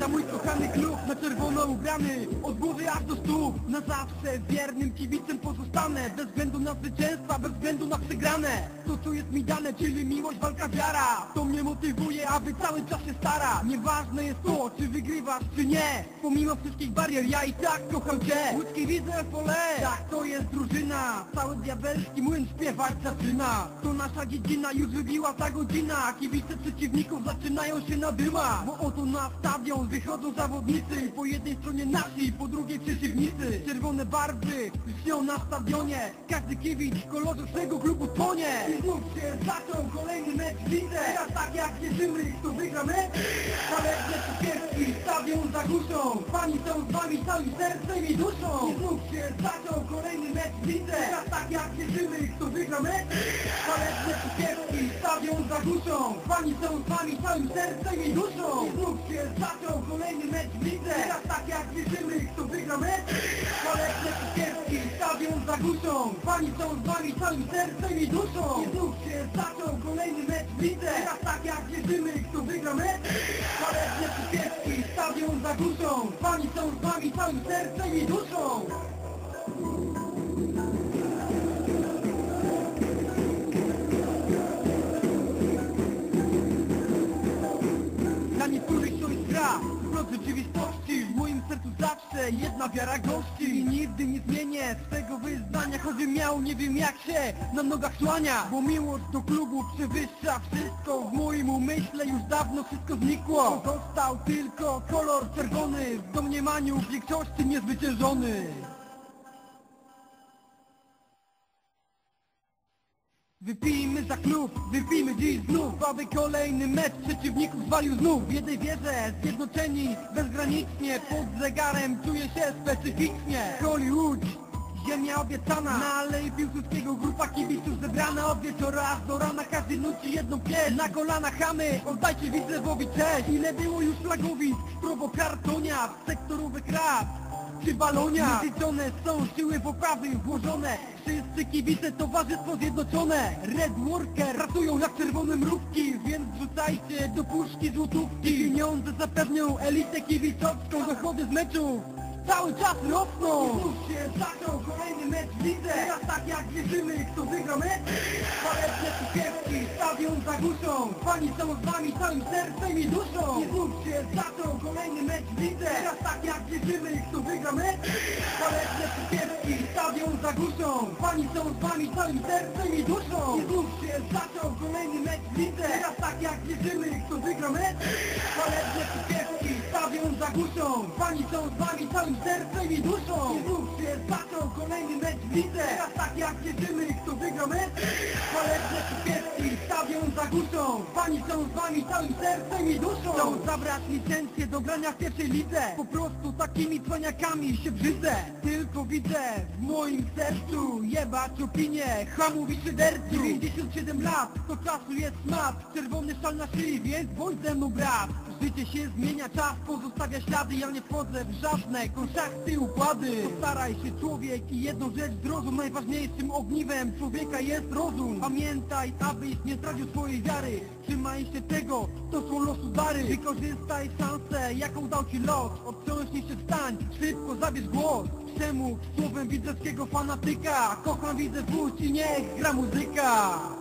Kochany klub na czerwono ubrany Od głowy aż do stóp. Na zawsze wiernym kibicem pozostanę Bez względu na zwycięstwa, bez względu na przegrane. To co jest mi dane, czyli miłość, walka, wiara. To mnie motywuje, aby cały czas się stara. Nieważne jest to, czy wygrywasz, czy nie. Pomimo wszystkich barier, ja i tak kocham cię. Łódzki widzę pole Tak, to jest drużyna Cały diabelski młyn śpiewać zaczyna. To nasza dziedzina, już wybiła ta godzina. Kibice przeciwników zaczynają się nadyma Bo oto na stadion wychodzą zawodnicy. Po jednej stronie nasi, po drugiej przeciwnicy. Czerwone barwy lśnią na stadionie. Każdy kibic w kolorze swego klubu tonie. I znów się zaczął kolejny mecz w lidze. Teraz tak jak wierzymy, kto wygra mecz stadion zagłuszą Fani są z wami całym sercem i duszą! I znów się zaczął kolejny mecz w lidze! Teraz tak jak wierzymy, kto wygra mecz Ale cukierki stadion zagłuszą Fani są z wami całym sercem i duszą! I znów się zaczął kolejny mecz w lidze! Teraz tak jak wierzymy, kto wygra mecz Ale cukierki stadion zagłuszą Fani są z wami całym sercem i duszą! I znów się zaczął kolejny mecz w lidze! Teraz tak jak wierzymy, kto wygra mecz stadion zagłuszą Fani są z wami całym sercem i duszą. Dla niektórych to jest gra. Wprost moim jedna wiara gości. I nigdy nie zmienię swego wyznania Choćbym miał nie wiem jak się na nogach słania. Bo miłość do klubu przewyższa wszystko W moim umyśle już dawno wszystko znikło. Został tylko kolor czerwony W domniemaniu większości niezwyciężony Wypijmy za klub, wypijmy dziś znów Aby kolejny mecz przeciwników zwalił znów. W jednej wierze, zjednoczeni bezgranicznie Pod zegarem czuję się specyficznie. Hollywood, ziemia obiecana Na Alei Piłsudskiego grupa kibiców zebrana Od wieczora aż do rana każdy nuci jedną pieśń Na kolana chamy, oddajcie Widzewowi cześć. Ile było już flagowisk, prowokartonia Sektorowych rad czy balonia! Niezliczone są siły poprawy włożone. Wszyscy kibice, towarzystwo zjednoczone. Red Worker! Pracują jak czerwone mrówki Więc wrzucajcie do puszki złotówki. Pieniądze zapewnią elitę kibicowską Dochody z meczów cały czas rosną. Znów się zaczął kolejny mecz w lidze. Teraz tak jak wierzymy, kto wygra mecz Waleczne cukierki, stadion zagłuszą Fani są z wami całym sercem i duszą. I się zaczął kolejny mecz w lidze Teraz tak jak wierzymy, kto wygra mecz Waleczne cukierki, stadion zagłuszą Fani są z wami całym sercem i duszą. I znów się zaczął kolejny mecz w lidze Teraz tak jak wierzymy, kto wygra mecz Waleczne cukierki, stadion zagłuszą Fani są z wami całym sercem i duszą. I znów się zaczął kolejny mecz w lidze Teraz tak jak wierzymy, kto wygra mecz zagłuszą Fani są z wami całym sercem i duszą. Chcą zabrać licencję do grania w pierwszej lidze. Po prostu takimi cwaniakami się brzydzę. Tylko widzę w moim sercu Jebać opinię, hamów i szyderców 97 lat, to czasu jest smak Czerwony szal na szyi, więc bądź ze mną brat. Życie się zmienia, czas pozostawia ślady. Ja nie wchodzę w żadne konszachty układy. Postaraj się człowiek i jedną rzecz zrozum. Najważniejszym ogniwem człowieka jest rozum. Pamiętaj, abyś nie stracił swojej wiary. Trzymaj się tego, to są losu dary. Wykorzystaj szansę, jaką dał ci los. Odtrząśnij się, wstań, szybko zabierz głos. Czemu? Słowem widzeckiego fanatyka. Kocham widzę wódź i niech gra muzyka